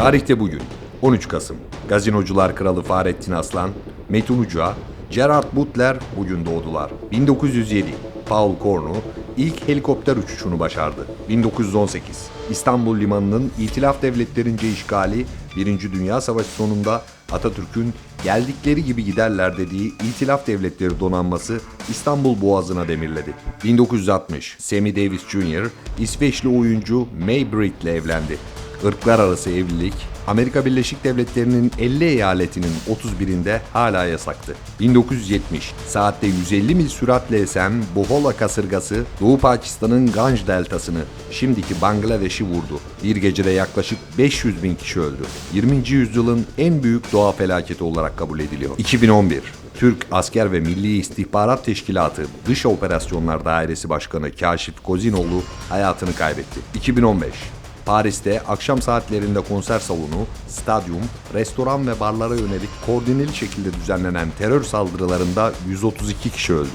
Tarihte bugün 13 Kasım. Gazinocular kralı Fahrettin Aslan, Metin Uca, Gerard Butler bugün doğdular. 1907 Paul Kornu ilk helikopter uçuşunu başardı. 1918 İstanbul Limanı'nın İtilaf Devletlerince işgali 1. Dünya Savaşı sonunda Atatürk'ün geldikleri gibi giderler dediği İtilaf Devletleri donanması İstanbul Boğazı'na demirledi. 1960 Sammy Davis Jr. İsveçli oyuncu May Britt ile evlendi. Irklar arası evlilik Amerika Birleşik Devletleri'nin 50 eyaletinin 31'inde hala yasaktı. 1970 saatte 150 mil süratle esen Bohola kasırgası Doğu Pakistan'ın Ganj deltasını şimdiki Bangladeş'i vurdu. Bir gecede yaklaşık 500 bin kişi öldü. 20. yüzyılın en büyük doğa felaketi olarak kabul ediliyor. 2011 Türk Asker ve Milli İstihbarat Teşkilatı Dış Operasyonlar Dairesi Başkanı Kaşif Kozinoğlu hayatını kaybetti. 2015 Paris'te akşam saatlerinde konser salonu, stadyum, restoran ve barlara yönelik koordineli şekilde düzenlenen terör saldırılarında 132 kişi öldü.